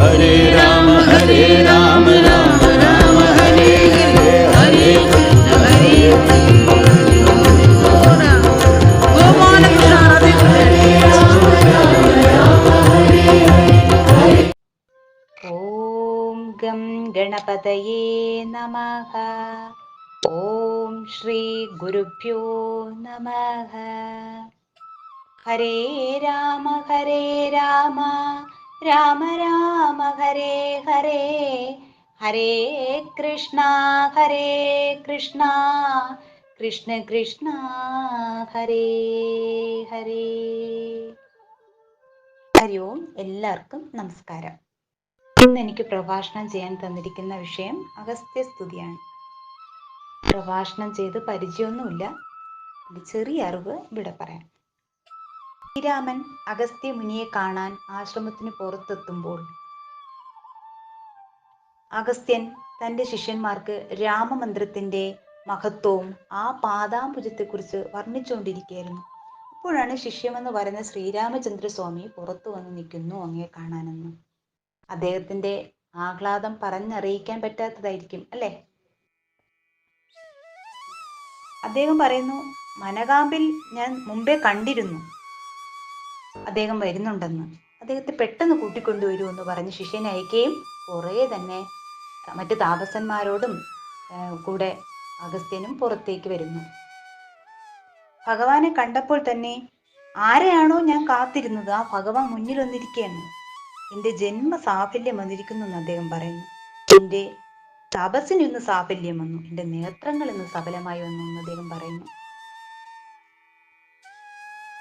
ഹരേ രാമ ഹരേ രാമ രാമ രാമ ഹരേ ഹരേ ഹരേ കൃഷ്ണ ഹരേ ॐ गं गणपतये नमः ॐ श्रीगुरुभ्यो नमः हरे राम हरे राम രാമ രാമ ഹരേ ഹരേ. ഹരേ കൃഷ്ണ ഹരേ കൃഷ്ണ. കൃഷ്ണ കൃഷ്ണ ഹരേ ഹരേ. ഹരി ഓം. എല്ലാവർക്കും നമസ്കാരം. ഇന്ന് എനിക്ക് പ്രഭാഷണം ചെയ്യാൻ തന്നിരിക്കുന്ന വിഷയം അഗസ്ത്യസ്തുതിയാണ് പ്രഭാഷണം ചെയ്ത് പരിചയമൊന്നുമില്ല. ചെറിയ അറിവ് ഇവിടെ പറയാം. ശ്രീരാമൻ അഗസ്ത്യ മുനിയെ കാണാൻ ആശ്രമത്തിന് പുറത്തെത്തുമ്പോൾ അഗസ്ത്യൻ തന്റെ ശിഷ്യന്മാർക്ക് രാമമന്ത്രത്തിന്റെ മഹത്വവും ആ പാദാംബുജത്തെക്കുറിച്ച് വർണിച്ചുകൊണ്ടിരിക്കുകയായിരുന്നു. അപ്പോഴാണ് ശിഷ്യമെന്ന് പറയുന്ന ശ്രീരാമചന്ദ്ര സ്വാമി പുറത്തു വന്ന് നിൽക്കുന്നു അങ്ങയെ കാണാനെന്ന്. അദ്ദേഹത്തിന്റെ ആഹ്ലാദം പറഞ്ഞറിയിക്കാൻ പറ്റാത്തതായിരിക്കും അല്ലേ? അദ്ദേഹം പറയുന്നു മനകാമ്പിൽ ഞാൻ മുമ്പേ കണ്ടിരുന്നു. അദ്ദേഹം വരുന്നുണ്ടെന്ന്. അദ്ദേഹത്തെ പെട്ടെന്ന് കൂട്ടിക്കൊണ്ടുവരൂ എന്ന് പറഞ്ഞ് ശിഷ്യനെ അയക്കുകയും കുറേ തന്നെ മറ്റ് താപസന്മാരോടും കൂടെ അഗസ്ത്യനും പുറത്തേക്ക് വരുന്നു. ഭഗവാനെ കണ്ടപ്പോൾ തന്നെ ആരെയാണോ ഞാൻ കാത്തിരുന്നത്? ആ ഭഗവാൻ മുന്നിൽ വന്നിരിക്കുകയാണ്. എന്റെ ജന്മ സാഫല്യം വന്നിരിക്കുന്നു എന്ന് അദ്ദേഹം പറയുന്നു. എന്റെ തപസ്സിന് ഇന്ന് സാഫല്യം വന്നു. എന്റെ നേത്രങ്ങൾ ഇന്ന് സഫലമായി വന്നു എന്ന് അദ്ദേഹം പറയുന്നു.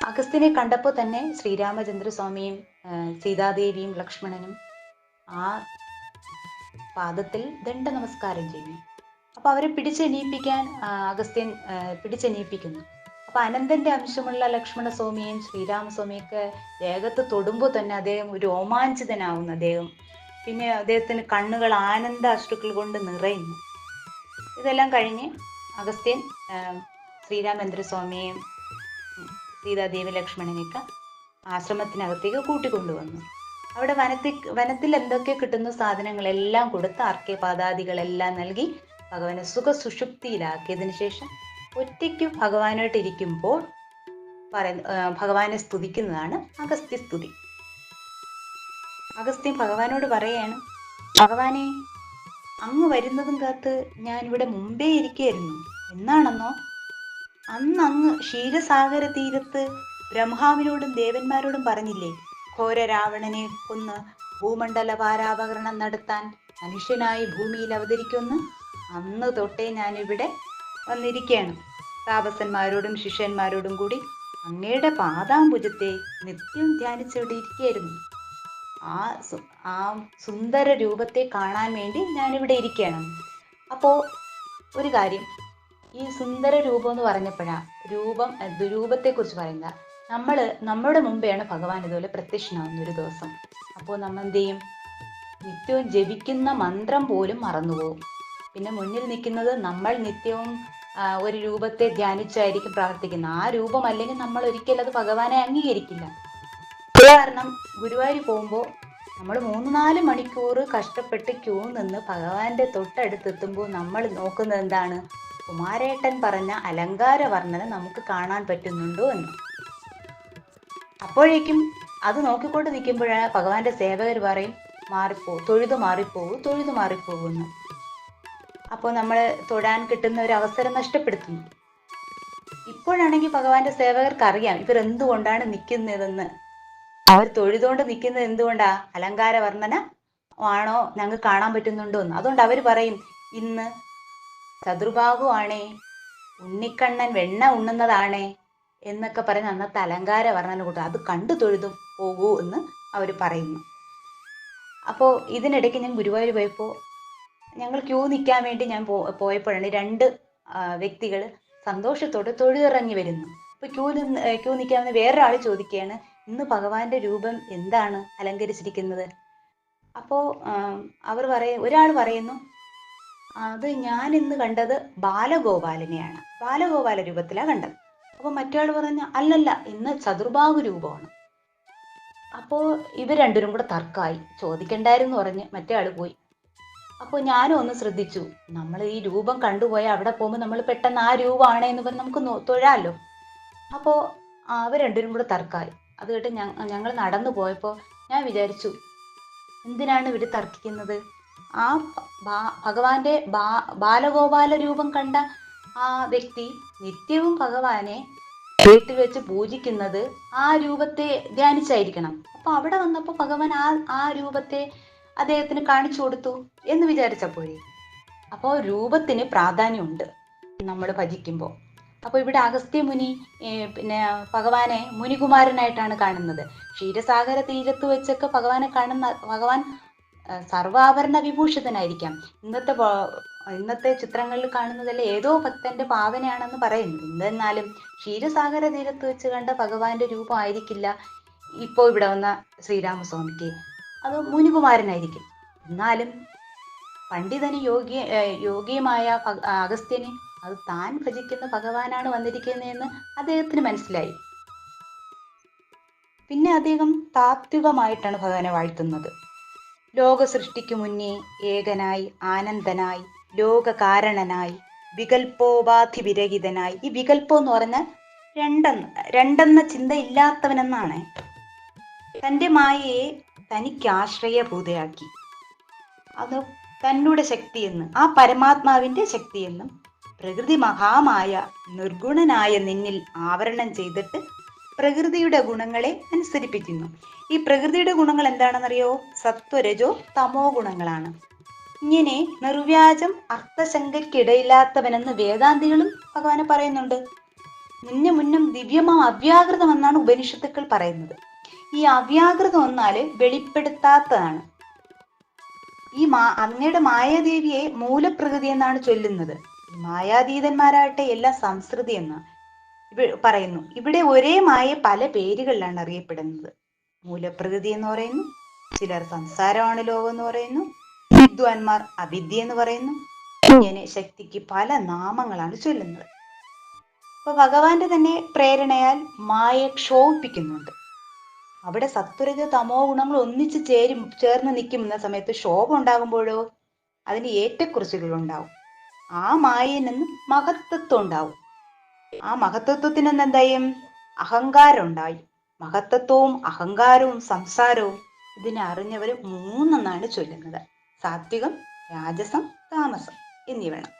അഗസ്ത്യനെ കണ്ടപ്പോൾ തന്നെ ശ്രീരാമചന്ദ്രസ്വാമിയും സീതാദേവിയും ലക്ഷ്മണനും ആ പാദത്തിൽ ദണ്ഡ നമസ്കാരം ചെയ്യുന്നു. അപ്പൊ അവരെ പിടിച്ചെണീപ്പിക്കാൻ അഗസ്ത്യൻ പിടിച്ചെണീപ്പിക്കുന്നു. അപ്പൊ അനന്തന്റെ അംശമുള്ള ലക്ഷ്മണസ്വാമിയും ശ്രീരാമസ്വാമിയൊക്കെ ദേഹത്ത് തൊടുമ്പോൾ തന്നെ അദ്ദേഹം ഒരു രോമാഞ്ചിതനാവുന്നു. അദ്ദേഹം പിന്നെ അദ്ദേഹത്തിന് കണ്ണുകൾ ആനന്ദ അശ്രുക്കൾ കൊണ്ട് നിറയുന്നു. ഇതെല്ലാം കഴിഞ്ഞ് അഗസ്ത്യൻ ആ, ശ്രീരാമേന്ദ്ര സ്വാമിയെയും ഉം, സീതാദേവി ലക്ഷ്മണനെയൊക്കെ ആശ്രമത്തിനകത്തേക്ക് കൂട്ടിക്കൊണ്ടുവന്നു. അവിടെ വനത്തിൽ വനത്തിൽ എന്തൊക്കെ കിട്ടുന്ന സാധനങ്ങളെല്ലാം കൊടുത്ത് ആർക്കെ പാദാദികളെല്ലാം നൽകി ഭഗവാനെ സുഖ സുഷുപ്തിയിലാക്കിയതിനു ശേഷം ഒറ്റയ്ക്ക് ഭഗവാനായിട്ട് ഇരിക്കുമ്പോൾ ഭഗവാനെ സ്തുതിക്കുന്നതാണ് അഗസ്ത്യ സ്തുതി അഗസ്ത്യൻ ഭഗവാനോട് പറയാണ് ഭഗവാനെ അങ്ങ് വരുന്നതും കാത്ത് ഞാൻ ഇവിടെ മുമ്പേ ഇരിക്കുകയായിരുന്നു. എന്നാണെന്നോ? അന്ന് അങ്ങ് ക്ഷീരസാഗര തീരത്ത് ബ്രഹ്മാവിനോടും ദേവന്മാരോടും പറഞ്ഞില്ലേ ഘോര രാവണനെ കൊന്ന് ഭൂമണ്ഡല പാരാപകരണം നടത്താൻ മനുഷ്യനായി ഭൂമിയിൽ അവതരിക്കുമെന്ന്? അന്ന് തൊട്ടേ ഞാനിവിടെ വന്നിരിക്കുകയാണ്. താപസന്മാരോടും ശിഷ്യന്മാരോടും കൂടി അങ്ങയുടെ പാദാംബുജത്തെ നിത്യം ധ്യാനിച്ചുകൊണ്ടിരിക്കുകയായിരുന്നു ആ ആ സുന്ദര രൂപത്തെ കാണാൻ വേണ്ടി ഞാനിവിടെ ഇരിക്കുകയാണ്. അപ്പോൾ ഒരു കാര്യം ഈ സുന്ദര രൂപം എന്ന് പറഞ്ഞപ്പോഴാ രൂപം ദുരൂപത്തെ രൂപത്തെക്കുറിച്ച് പറയുന്ന. നമ്മൾ നമ്മുടെ മുമ്പെയാണ് ഭഗവാൻ ഇതുപോലെ പ്രത്യക്ഷനാവുന്ന ഒരു ദിവസം. അപ്പോൾ നമ്മൾ എന്ത് ചെയ്യും നിത്യവും ജപിക്കുന്ന മന്ത്രം പോലും മറന്നുപോകും. പിന്നെ മുന്നിൽ നിൽക്കുന്നത് നമ്മൾ നിത്യവും ഒരു രൂപത്തെ ധ്യാനിച്ചായിരിക്കും പ്രാർത്ഥിക്കുന്നത് ആ രൂപം അല്ലെങ്കിൽ നമ്മൾ ഒരിക്കലും അത് ഭഗവാനെ അംഗീകരിക്കില്ല. കാരണം ഗുരുവായൂർ പോകുമ്പോൾ നമ്മൾ മൂന്ന് നാല് മണിക്കൂർ കഷ്ടപ്പെട്ട് ക്യൂ നിന്ന് ഭഗവാന്റെ തൊട്ടടുത്തെത്തുമ്പോൾ നമ്മൾ നോക്കുന്നത് എന്താണ്? കുമാരേട്ടൻ പറഞ്ഞ അലങ്കാര വർണന നമുക്ക് കാണാൻ പറ്റുന്നുണ്ടോ എന്ന്. അപ്പോഴേക്കും അത് നോക്കിക്കൊണ്ട് നിൽക്കുമ്പോഴാണ് ഭഗവാന്റെ സേവകർ പറയും മാറിപ്പോ തൊഴുതു മാറിപ്പോകൂ തൊഴുതു മാറിപ്പോകുന്നു അപ്പോൾ നമ്മൾ തൊഴാൻ കിട്ടുന്ന ഒരു അവസരം നഷ്ടപ്പെടുത്തുന്നു. ഇപ്പോഴാണെങ്കിൽ ഭഗവാന്റെ സേവകർക്ക് അറിയാം ഇവർ എന്തുകൊണ്ടാണ് നിൽക്കുന്നതെന്ന്? അവർ തൊഴുതുകൊണ്ട് നിൽക്കുന്നത് എന്തുകൊണ്ടാ? അലങ്കാര വർണന ആണോ? ഞങ്ങൾക്ക് കാണാൻ പറ്റുന്നുണ്ടോ എന്ന്. അതുകൊണ്ട് അവർ പറയും ഇന്ന് ചതുർബാഹു ആണേ ഉണ്ണിക്കണ്ണൻ വെണ്ണ ഉണ്ണുന്നതാണേ എന്നൊക്കെ പറഞ്ഞ് അന്നത്തെ അലങ്കാര വർണന കൂട്ടും. അത് കണ്ടു തൊഴുതും പോകൂ എന്ന് അവർ പറയുന്നു. അപ്പോൾ ഇതിനിടയ്ക്ക് ഞാൻ ഗുരുവായൂർ പോയപ്പോൾ ഞങ്ങൾ ക്യൂ നിൽക്കാൻ വേണ്ടി ഞാൻ പോയപ്പോഴാണ് രണ്ട് വ്യക്തികൾ സന്തോഷത്തോടെ തൊഴുതിറങ്ങി വരുന്നു. അപ്പോൾ ക്യൂ നിന്ന് ക്യൂ നിൽക്കാൻ വന്ന വേറൊരാൾ ചോദിക്കുകയാണ് ഇന്ന് ഭഗവാന്റെ രൂപം എന്താണ് അലങ്കരിച്ചിരിക്കുന്നത്? അപ്പോൾ അവർ പറയ ഒരാൾ പറയുന്നു അത് ഞാൻ ഇന്ന് കണ്ടത് ബാലഗോപാലനെയാണ്. ബാലഗോപാല രൂപത്തിലാണ് കണ്ടത്. അപ്പോൾ മറ്റാൾ പറഞ്ഞ അല്ലല്ല ഇന്ന് ചതുർഭാഗു രൂപമാണ്. അപ്പോൾ ഇവർ രണ്ടുപേരും കൂടെ തർക്കമായി ചോദിക്കണ്ടായിരുന്നു പറഞ്ഞ് മറ്റേ ആൾ പോയി. അപ്പോൾ ഞാനും ഒന്ന് ശ്രദ്ധിച്ചു. നമ്മൾ ഈ രൂപം കണ്ടുപോയ അവിടെ പോകുമ്പോൾ നമ്മൾ പെട്ടെന്ന് ആ രൂപമാണ് എന്ന് പറഞ്ഞ് നമുക്ക് തൊഴാലോ. അപ്പോൾ അവർ രണ്ടുപേരും കൂടെ തർക്കമായി അത് കേട്ട് ഞങ്ങൾ നടന്നു പോയപ്പോൾ ഞാൻ വിചാരിച്ചു എന്തിനാണ് ഇവർ തർക്കിക്കുന്നത്? ആ ഭഗവാന്റെ ബാലഗോപാല രൂപം കണ്ട ആ വ്യക്തി നിത്യവും ഭഗവാനെ വീട്ടിൽ വെച്ച് പൂജിക്കുന്നത് ആ രൂപത്തെ ധ്യാനിച്ചായിരിക്കണം. അപ്പൊ അവിടെ വന്നപ്പോൾ ഭഗവാൻ ആ ആ രൂപത്തെ അദ്ദേഹത്തിന് കാണിച്ചു കൊടുത്തു എന്ന് വിചാരിച്ചപ്പോഴേ അപ്പോൾ രൂപത്തിന് പ്രാധാന്യമുണ്ട് നമ്മൾ ഭജിക്കുമ്പോൾ അപ്പോൾ ഇവിടെ അഗസ്ത്യ മുനി പിന്നെ ഭഗവാനെ മുനികുമാരനായിട്ടാണ് കാണുന്നത്. ക്ഷീരസാഗര തീരത്ത് വെച്ചൊക്കെ ഭഗവാനെ കാണുന്ന ഭഗവാൻ സർവാഭരണ വിഭൂഷിതനായിരിക്കാം. ഇന്നത്തെ ഇന്നത്തെ ചിത്രങ്ങളിൽ കാണുന്നതല്ല ഏതോ ഭക്തന്റെ ഭാവനയാണെന്ന് പറയുന്നു എന്തെന്നാലും ക്ഷീരസാഗര തീരത്ത് വെച്ച് കണ്ട ഭഗവാന്റെ രൂപം ആയിരിക്കില്ല ഇപ്പോൾ ഇവിടെ വന്ന ശ്രീരാമസ്വാമിക്ക്. അത് മുനികുമാരനായിരിക്കും. എന്നാലും പണ്ഡിതന് യോഗ്യ യോഗ്യമായ അഗസ്ത്യന് അത് താൻ ഭജിക്കുന്ന ഭഗവാനാണ് വന്നിരിക്കുന്നതെന്ന് അദ്ദേഹത്തിന് മനസ്സിലായി. പിന്നെ അദ്ദേഹം താത്വികമായിട്ടാണ് ഭഗവാനെ വാഴ്ത്തുന്നത്. ലോക സൃഷ്ടിക്കു മുന്നേ ഏകനായി ആനന്ദനായി ലോകകാരണനായി വികൽപ്പോപാധി വിരഹിതനായി ഈ വികൽപ്പം എന്ന് പറഞ്ഞാൽ രണ്ടെന്ന് രണ്ടെന്ന ചിന്ത ഇല്ലാത്തവനെന്നാണ് തന്റെ മായയെ തനിക്ക് ആശ്രയഭൂതയാക്കി അത് തന്നുടെ ശക്തിയെന്ന് ആ പരമാത്മാവിന്റെ ശക്തിയെന്നും പ്രകൃതി മഹാമായ നിർഗുണനായ നിന്നിൽ ആവരണം ചെയ്തിട്ട് പ്രകൃതിയുടെ ഗുണങ്ങളെ അനുസരിപ്പിക്കുന്നു. ഈ പ്രകൃതിയുടെ ഗുണങ്ങൾ എന്താണെന്നറിയോ? സത്വരജോ തമോ ഗുണങ്ങളാണ്. ഇങ്ങനെ നിർവ്യാജം അർത്ഥശങ്കയ്ക്കിടയില്ലാത്തവനെന്ന് വേദാന്തികളും ഭഗവാനെ പറയുന്നുണ്ട്. നിന്നെ മുന്നും ദിവ്യമോ അവ്യാകൃതം എന്നാണ് ഉപനിഷത്തുക്കൾ പറയുന്നത്. ഈ അവ്യാകൃതം എന്നാൽ വെളിപ്പെടുത്താത്തതാണ്. ഈ മാ അങ്ങയുടെ മായാദേവിയെ മൂലപ്രകൃതി എന്നാണ് ചൊല്ലുന്നത്. മായാതീതന്മാരാകട്ടെ എല്ലാം സംസ്കൃതി എന്നാണ്. പറയുന്നു. ഇവിടെ ഒരേമായ പല പേരുകളിലാണ് അറിയപ്പെടുന്നത്. മൂലപ്രകൃതി എന്ന് പറയുന്നു ചിലർ സംസാരമാണ് ലോകം എന്ന് പറയുന്നു വിദ്വാൻമാർ അവിദ്യ എന്ന് പറയുന്നു ഇങ്ങനെ ശക്തിക്ക് പല നാമങ്ങളാണ് ചൊല്ലുന്നത്. അപ്പൊ ഭഗവാന്റെ തന്നെ പ്രേരണയാൽ മായ ക്ഷോഭിപ്പിക്കുന്നുണ്ട്. അവിടെ സത്വരജ തമോ ഗുണങ്ങൾ ഒന്നിച്ച് ചേരും ചേർന്ന് നിൽക്കുന്ന സമയത്ത് ക്ഷോഭം ഉണ്ടാകുമ്പോഴോ അതിന് ഏറ്റക്കുറിച്ചുകൾ ഉണ്ടാവും ആ മായയിൽ നിന്ന് മഹത്വത്വം ഉണ്ടാവും. ആ മഹത്വത്വത്തിന് നിന്ന് എന്തായും അഹങ്കാരം ഉണ്ടായി മഹത്വത്വവും അഹങ്കാരവും സംസാരവും ഇതിനെ അറിഞ്ഞവർ മൂന്നെന്നാണ് ചൊല്ലുന്നത്. സാത്വികം രാജസം താമസം എന്നിവയാണ്.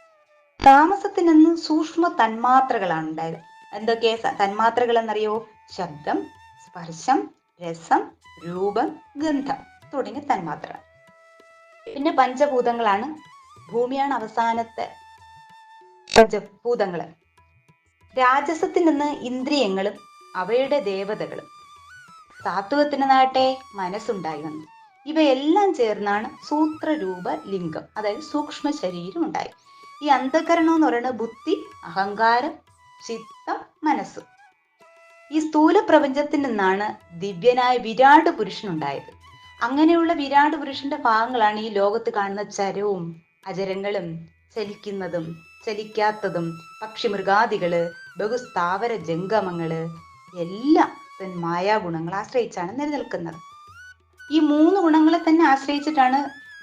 താമസത്തിനെന്ന് സൂക്ഷ്മ തന്മാത്രകളാണ് ഉണ്ടായത്. എന്തൊക്കെ തന്മാത്രകൾ എന്നറിയോ ശബ്ദം സ്പർശം രസം രൂപം ഗന്ധം തുടങ്ങിയ തന്മാത്രകൾ. പിന്നെ പഞ്ചഭൂതങ്ങളാണ്. ഭൂമിയാണ് അവസാനത്തെ പഞ്ചഭൂതങ്ങൾ. രാജസത്തിൽ നിന്ന് ഇന്ദ്രിയങ്ങളും അവയുടെ ദേവതകളും. സാത്വികത്തിന് നാട്ടെ മനസ്സുണ്ടായി വന്നു. ഇവയെല്ലാം ചേർന്നാണ് സൂത്രരൂപ ലിംഗം അതായത് സൂക്ഷ്മ ശരീരം ഉണ്ടായി. ഈ അന്ധകരണം എന്ന് പറയുന്നത് ബുദ്ധി അഹങ്കാരം ചിത്തം മനസ്സ്. ഈ സ്ഥൂല പ്രപഞ്ചത്തിൽ നിന്നാണ് ദിവ്യനായ വിരാട് പുരുഷൻ ഉണ്ടായത്. അങ്ങനെയുള്ള വിരാട് പുരുഷന്റെ ഭാഗങ്ങളാണ് ഈ ലോകത്ത് കാണുന്ന ചരവും അജരങ്ങളും ചലിക്കുന്നതും ചലിക്കാത്തതും പക്ഷി പക്ഷിമൃഗാദികൾ ബഹുസ്ഥാവര ജംഗമങ്ങൾ എല്ലാം തൻ മായാഗുണങ്ങൾ ആശ്രയിച്ചാണ് നിലനിൽക്കുന്നത്. ഈ മൂന്ന് ഗുണങ്ങളെ തന്നെ ആശ്രയിച്ചിട്ടാണ്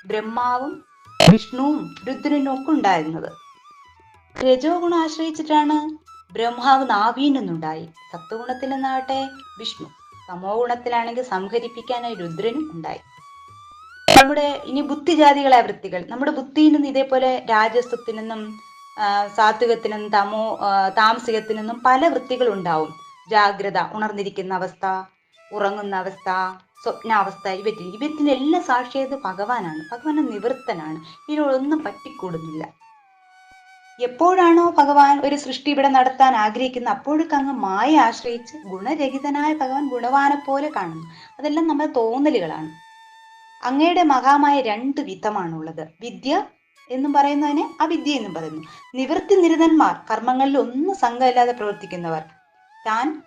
ബ്രഹ്മാവും വിഷ്ണുവും രുദ്രനും ഒക്കെ ഉണ്ടായിരുന്നത്. രജോ ഗുണം ആശ്രയിച്ചിട്ടാണ് ബ്രഹ്മാവ് നാഭീൽ നിന്നുണ്ടായി. സത്വഗുണത്തിൽ നിന്നാവട്ടെ വിഷ്ണു. തമോ ഗുണത്തിലാണെങ്കിൽ സംഹരിപ്പിക്കാനായി രുദ്രനും ഉണ്ടായി. നമ്മുടെ ഇനി ബുദ്ധിജാതികളായ വൃത്തികൾ നമ്മുടെ ബുദ്ധിയിൽ നിന്ന് ഇതേപോലെ രാജസ്വത്തിൽ നിന്നും സാത്വികത്തിൽ നിന്നും തമോ താമസികത്തിൽ നിന്നും പല വൃത്തികൾ ഉണ്ടാവും. ജാഗ്രത ഉണർന്നിരിക്കുന്ന അവസ്ഥ ഉറങ്ങുന്ന അവസ്ഥ സ്വപ്നാവസ്ഥ ഇവറ്റിൽ ഇവറ്റിനെല്ലാം സാക്ഷിയത് ഭഗവാനാണ്. ഭഗവാൻ നിവൃത്തനാണ്. ഇതിനോടൊന്നും പറ്റിക്കൂടുന്നില്ല. എപ്പോഴാണോ ഭഗവാൻ ഒരു സൃഷ്ടി ഇവിടെ നടത്താൻ ആഗ്രഹിക്കുന്നത് അപ്പോഴൊക്കെ അങ്ങ് മായ ആശ്രയിച്ച് ഗുണരഹിതനായ ഭഗവാൻ ഗുണവാനെ പോലെ കാണുന്നു. അതെല്ലാം നമ്മുടെ തോന്നലുകളാണ്. അങ്ങയുടെ മഹാമായ രണ്ട് വിധമാണുള്ളത്. വിദ്യ എന്നും പറയുന്നതിനെ അവിദ്യ എന്നും പറയുന്നു. നിവൃത്തി നിരതന്മാർ കർമ്മങ്ങളിൽ ഒന്നും സംഘമില്ലാതെ പ്രവർത്തിക്കുന്നവർ. താൻ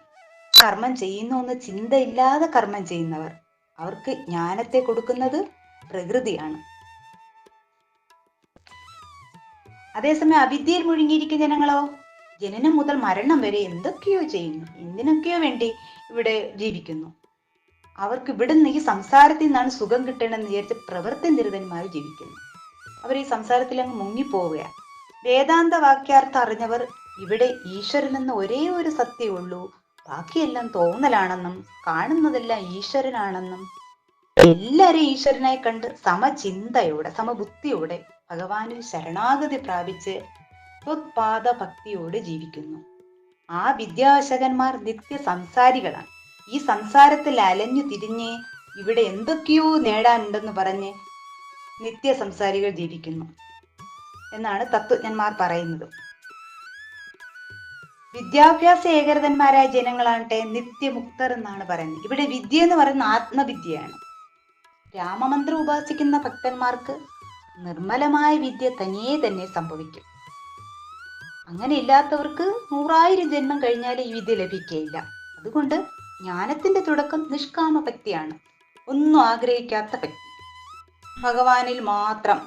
കർമ്മം ചെയ്യുന്നു എന്ന് ചിന്തയില്ലാതെ കർമ്മം ചെയ്യുന്നവർ. അവർക്ക് ജ്ഞാനത്തെ കൊടുക്കുന്നത് പ്രകൃതിയാണ്. അതേസമയം അവിദ്യയിൽ മുഴുകിയിരിക്കുന്ന ജനങ്ങളോ ജനനം മുതൽ മരണം വരെ എന്തൊക്കെയോ ചെയ്യുന്നു. എന്തിനൊക്കെയോ വേണ്ടി ഇവിടെ ജീവിക്കുന്നു. അവർക്ക് ഇവിടുന്ന് ഈ സംസാരത്തിൽ നിന്നാണ് സുഖം കിട്ടണമെന്ന് വിചാരിച്ച് പ്രവൃത്തി നിരതന്മാർ ജീവിക്കുന്നു. അവർ ഈ സംസാരത്തിൽ അങ്ങ് മുങ്ങിപ്പോവുകയാണ്. വേദാന്ത വാക്യാർത്ഥം അറിഞ്ഞവർ ഇവിടെ ഈശ്വരൻ എന്ന ഒരേ ഒരു സത്യമുള്ളൂ ബാക്കിയെല്ലാം തോന്നലാണെന്നും കാണുന്നതെല്ലാം ഈശ്വരനാണെന്നും. എല്ലാരെയും ഈശ്വരനായി കണ്ട് സമചിന്തയോടെ സമബുദ്ധിയോടെ ഭഗവാനിൽ ശരണാഗതി പ്രാപിച്ച് ഭക്തിയോടെ ജീവിക്കുന്നു. ആ വിദ്യാവശകന്മാർ നിത്യ സംസാരികളാണ് ഈ സംസാരത്തിൽ അലഞ്ഞു തിരിഞ്ഞ് ഇവിടെ എന്തൊക്കെയോ നേടാനുണ്ടെന്ന് പറഞ്ഞ് നിത്യ സംസാരികൾ ജീവിക്കുന്നു എന്നാണ് തത്വജ്ഞന്മാർ പറയുന്നത്. വിദ്യാഭ്യാസ ഏകരതന്മാരായ ജനങ്ങളാകട്ടെ നിത്യമുക്തർ എന്നാണ് പറയുന്നത്. ഇവിടെ വിദ്യ എന്ന് പറയുന്ന ആത്മവിദ്യയാണ്. രാമമന്ത്രം ഉപാസിക്കുന്ന ഭക്തന്മാർക്ക് നിർമ്മലമായ വിദ്യ തനിയെ തന്നെ സംഭവിക്കും. അങ്ങനെ ഇല്ലാത്തവർക്ക് നൂറായിരം ജന്മം കഴിഞ്ഞാൽ ഈ വിദ്യ ലഭിക്കുകയില്ല. അതുകൊണ്ട് ജ്ഞാനത്തിന്റെ തുടക്കം നിഷ്കാമ ഭക്തിയാണ് ഒന്നും ആഗ്രഹിക്കാത്ത ഭക്തി ഭഗവാനിൽ മാത്രം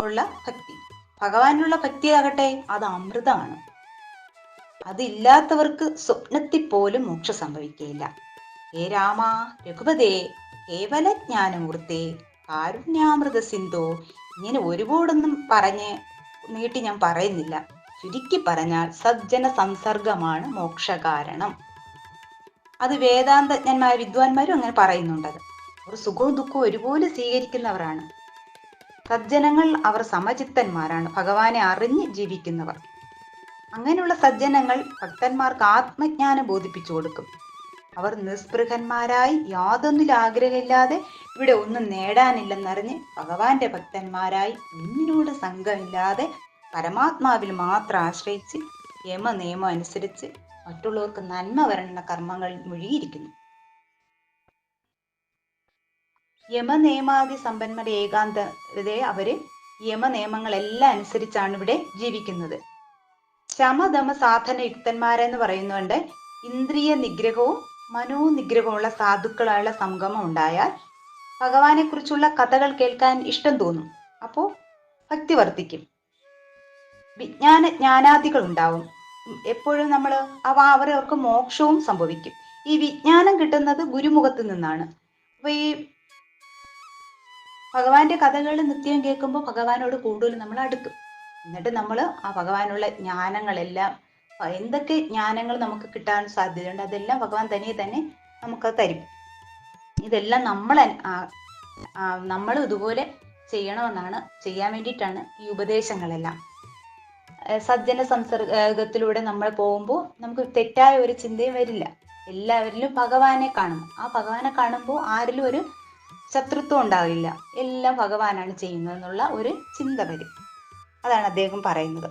ഉള്ള ഭക്തി. ഭഗവാനുള്ള ഭക്തിയാകട്ടെ അത് അമൃതമാണ് അതില്ലാത്തവർക്ക് സ്വപ്നത്തിൽ പോലും മോക്ഷം സംഭവിക്കുകയില്ല. ഹേ രാമ രഘുപതേ കേവല ജ്ഞാനമൂർത്തേ കാരുണ്യാമൃത സിന്ധു ഇങ്ങനെ ഒരുപാടൊന്നും പറഞ്ഞ് നീട്ടി ഞാൻ പറയുന്നില്ല. ചുരുക്കി പറഞ്ഞാൽ സജ്ജന സംസർഗമാണ് മോക്ഷകാരണം. അത് വേദാന്തജ്ഞന്മാർ വിദ്വാൻമാരും അങ്ങനെ പറയുന്നുണ്ടത് അവർ സുഖവും ദുഃഖവും ഒരുപോലെ സ്വീകരിക്കുന്നവരാണ്. സജ്ജനങ്ങൾ അവർ സമചിത്തന്മാരാണ്. ഭഗവാനെ അറിഞ്ഞ് ജീവിക്കുന്നവർ. അങ്ങനെയുള്ള സജ്ജനങ്ങൾ ഭക്തന്മാർക്ക് ആത്മജ്ഞാനം ബോധിപ്പിച്ചു കൊടുക്കും. അവർ നിസ്പൃഹന്മാരായി യാതൊന്നിലും ആഗ്രഹമില്ലാതെ ഇവിടെ ഒന്നും നേടാനില്ലെന്നറിഞ്ഞ് ഭഗവാന്റെ ഭക്തന്മാരായി ഒന്നിനോട് സംഘമില്ലാതെ പരമാത്മാവിൽ മാത്രം ആശ്രയിച്ച് യമ നിയമം അനുസരിച്ച് മറ്റുള്ളവർക്ക് നന്മ വരണ കർമ്മങ്ങളിൽ മുഴുകിയിരിക്കുന്നു. യമനിയമാതി സമ്പന്നരുടെ ഏകാന്തതയെ അവർ യമനിയമങ്ങളെല്ലാം അനുസരിച്ചാണ് ഇവിടെ ജീവിക്കുന്നത്. സാധന യുക്തന്മാരെന്ന് പറയുന്നുണ്ട് ഇന്ദ്രിയ നിഗ്രഹവും മനോനിഗ്രഹമുള്ള സാധുക്കളായുള്ള സംഗമം ഉണ്ടായാൽ ഭഗവാനെ കുറിച്ചുള്ള കഥകൾ കേൾക്കാൻ ഇഷ്ടം തോന്നും. അപ്പോ ഭക്തി വർദ്ധിക്കും. വിജ്ഞാന ജ്ഞാനാദികൾ ഉണ്ടാവും എപ്പോഴും നമ്മൾ അവ അവരവർക്ക് മോക്ഷവും സംഭവിക്കും. ഈ വിജ്ഞാനം കിട്ടുന്നത് ഗുരുമുഖത്ത് നിന്നാണ്. അപ്പൊ ഈ ഭഗവാന്റെ കഥകൾ നിത്യം കേൾക്കുമ്പോൾ ഭഗവാനോട് കൂടുതൽ നമ്മൾ അടുക്കും എന്നിട്ട് നമ്മൾ ആ ഭഗവാനുള്ള ജ്ഞാനങ്ങളെല്ലാം എന്തൊക്കെ ജ്ഞാനങ്ങൾ നമുക്ക് കിട്ടാൻ സാധ്യതയുണ്ട് അതെല്ലാം ഭഗവാൻ തനിയെ തന്നെ നമുക്ക് തരും. ഇതെല്ലാം നമ്മൾ നമ്മൾ ഇതുപോലെ ചെയ്യണമെന്നാണ് ചെയ്യാൻ വേണ്ടിയിട്ടാണ് ഈ ഉപദേശങ്ങളെല്ലാം. സജ്ജന സംസർഗത്തിലൂടെ നമ്മൾ പോകുമ്പോൾ നമുക്ക് തെറ്റായ ഒരു ചിന്തയും വരില്ല. എല്ലാവരിലും ഭഗവാനെ കാണും ആ ഭഗവാനെ കാണുമ്പോൾ ആരിലും ഒരു ശത്രുത്വം ഉണ്ടാവില്ല. എല്ലാം ഭഗവാനാണ് ചെയ്യുന്നതെന്നുള്ള ഒരു ചിന്ത വരും. അതാണ് അദ്ദേഹം പറയുന്നത്.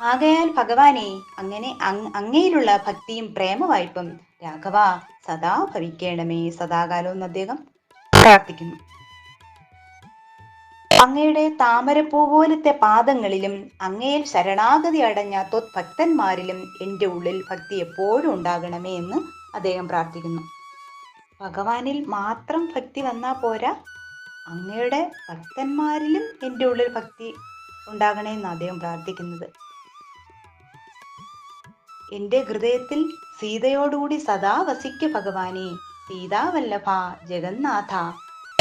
ആകയാൽ ഭഗവാനെ അങ്ങനെ അങ് അങ്ങയിലുള്ള ഭക്തിയും പ്രേമവായ്പും രാഘവ സദാ ഭവിക്കേണമേ സദാകാലം എന്ന് അദ്ദേഹം പ്രാർത്ഥിക്കുന്നു. അങ്ങയുടെ താമരപ്പൂ പോലത്തെ പാദങ്ങളിലും അങ്ങയിൽ ശരണാഗതി അടഞ്ഞ ഭക്തന്മാരിലും എന്റെ ഉള്ളിൽ ഭക്തി എപ്പോഴും ഉണ്ടാകണമേ എന്ന് അദ്ദേഹം പ്രാർത്ഥിക്കുന്നു. ഭഗവാനിൽ മാത്രം ഭക്തി വന്നാൽ പോരാ? അങ്ങയുടെ ഭക്തന്മാരിലും എന്റെ ഉള്ളിൽ ഭക്തി ഉണ്ടാകണേ എന്ന് അദ്ദേഹം പ്രാർത്ഥിക്കുന്നത്. എന്റെ ഹൃദയത്തിൽ സീതയോടുകൂടി സദാ വസിക്ക ഭഗവാനെ സീതാവല്ലഭ ജഗന്നാഥ.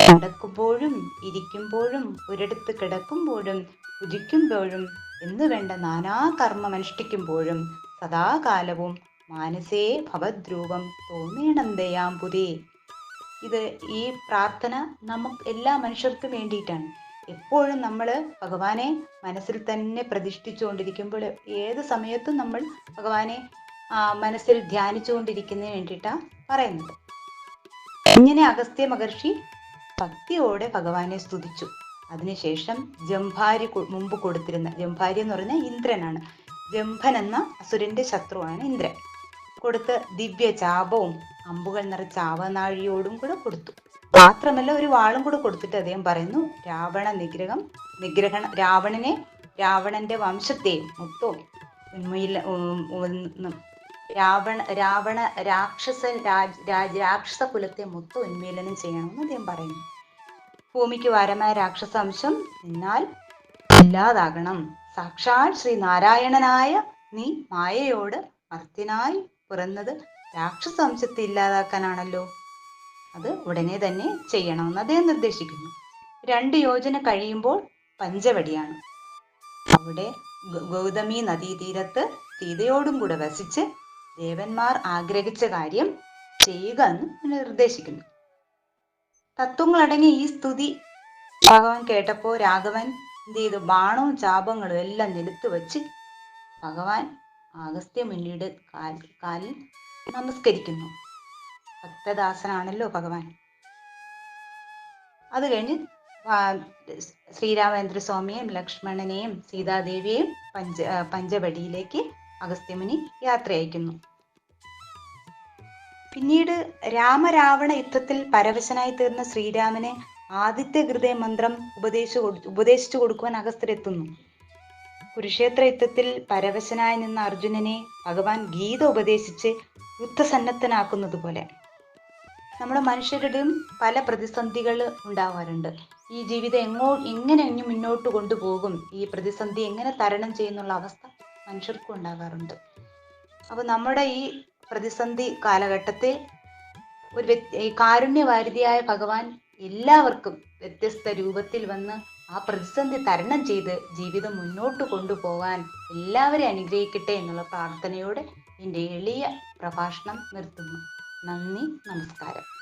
നടക്കുമ്പോഴും ഇരിക്കുമ്പോഴും ഒരിടത്ത് കിടക്കുമ്പോഴും ഉദിക്കുമ്പോഴും എന്നു വേണ്ട നാനാ കർമ്മം അനുഷ്ഠിക്കുമ്പോഴും സദാകാലവും മാനസേ ഭവദ്രൂപം തോന്നേണം ദയാമ്പുരേ ഇത് ഈ പ്രാർത്ഥന നമുക്ക് എല്ലാ മനുഷ്യർക്കും വേണ്ടിയിട്ടാണ്. എപ്പോഴും നമ്മൾ ഭഗവാനെ മനസ്സിൽ തന്നെ പ്രതിഷ്ഠിച്ചുകൊണ്ടിരിക്കുമ്പോൾ ഏത് സമയത്തും നമ്മൾ ഭഗവാനെ ആ, മനസ്സിൽ ധ്യാനിച്ചുകൊണ്ടിരിക്കുന്നതിന് വേണ്ടിയിട്ടാണ് പറയുന്നത്. ഇങ്ങനെ അഗസ്ത്യ മഹർഷി ഭക്തിയോടെ ഭഗവാനെ സ്തുതിച്ചു. അതിനുശേഷം ജംഭാരി മുമ്പ് കൊടുത്തിരുന്ന ജംഭാരി എന്ന് പറയുന്ന ഇന്ദ്രനാണ്. ജംഭൻ എന്ന അസുരന്റെ ശത്രുവാണ് ഇന്ദ്രൻ. കൊടുത്ത് ദിവ്യ ചാപവും അമ്പുകൾ നിറച്ച ആവനാഴിയോടും കൂടെ കൊടുത്തു. മാത്രമല്ല ഒരു വാളും കൂടെ കൊടുത്തിട്ട് അദ്ദേഹം പറയുന്നു രാവണ നിഗ്രഹം നിഗ്രഹണ രാവണനെ രാവണന്റെ വംശത്തെയും മൊത്തവും ഉന്മൂല ഉം, ഉം, രാവണ രാവണ രാക്ഷസൻ രാജ് രാജ് രാക്ഷസ കുലത്തെ മൊത്തം ഉന്മീലനം ചെയ്യണമെന്ന് അദ്ദേഹം പറയുന്നു. ഭൂമിക്ക് വാരമായ രാക്ഷസംശം നിന്നാൽ ഇല്ലാതാകണം. സാക്ഷാൽ ശ്രീ നാരായണനായ നീ മായയോട് മർത്തിനായി പിറന്നത് രാക്ഷസംശത്തെ ഇല്ലാതാക്കാനാണല്ലോ. അത് ഉടനെ തന്നെ ചെയ്യണമെന്ന് അദ്ദേഹം നിർദ്ദേശിക്കുന്നു. രണ്ട് യോജന കഴിയുമ്പോൾ പഞ്ചവടിയാണ്. അവിടെ ഗൗതമി നദീതീരത്ത് സീതയോടും കൂടെ വസിച്ച് ദേവന്മാർ ആഗ്രഹിച്ച കാര്യം ചെയ്യുക എന്ന് നിർദ്ദേശിക്കുന്നു. തത്വങ്ങളടങ്ങിയ ഈ സ്തുതി ഭഗവാൻ കേട്ടപ്പോ രാഘവൻ എന്ത് ചെയ്തു? ബാണവും ചാപങ്ങളും എല്ലാം നിലത്ത് വെച്ച് ഭഗവാൻ അഗസ്ത്യ മുന്നിയുടെ കാൽ കാലിൽ നമസ്കരിക്കുന്നു. ഭക്തദാസനാണല്ലോ ഭഗവാൻ. അത് കഴിഞ്ഞ് ശ്രീരാമേന്ദ്ര സ്വാമിയെയും ലക്ഷ്മണനെയും സീതാദേവിയെയും പഞ്ച പഞ്ചവടിയിലേക്ക് അഗസ്ത്യമുനി യാത്ര അയക്കുന്നു. പിന്നീട് രാമരാവണ യുദ്ധത്തിൽ പരവശനായി തീർന്ന ശ്രീരാമനെ ആദിത്യ ഹൃദയ മന്ത്രം ഉപദേശിച്ചു ഉപദേശിച്ചു കൊടുക്കുവാൻ അഗസ്ത്യരെത്തുന്നു. കുരുക്ഷേത്ര യുദ്ധത്തിൽ പരവശനായി നിന്ന അർജുനനെ ഭഗവാൻ ഗീത ഉപദേശിച്ച് യുദ്ധസന്നദ്ധനാക്കുന്നത് പോലെ നമ്മുടെ മനുഷ്യരുടെയും പല പ്രതിസന്ധികൾ ഉണ്ടാവാറുണ്ട്. ഈ ജീവിതം എങ്ങോ എങ്ങനെ ഇനി മുന്നോട്ട് കൊണ്ടുപോകും? ഈ പ്രതിസന്ധി എങ്ങനെ തരണം ചെയ്യുന്നുള്ള അവസ്ഥ മനുഷ്യർക്കും ഉണ്ടാകാറുണ്ട്. അപ്പോൾ നമ്മുടെ ഈ പ്രതിസന്ധി കാലഘട്ടത്തിൽ ഒരു വ്യക്തി കാരുണ്യവാരിതിയായ ഭഗവാൻ എല്ലാവർക്കും വ്യത്യസ്ത രൂപത്തിൽ വന്ന് ആ പ്രതിസന്ധി തരണം ചെയ്ത് ജീവിതം മുന്നോട്ട് കൊണ്ടുപോകാൻ എല്ലാവരെയും അനുഗ്രഹിക്കട്ടെ എന്നുള്ള പ്രാർത്ഥനയോടെ എന്റെ എളിയ പ്രഭാഷണം നിർത്തുന്നു. നന്ദി നമസ്കാരം.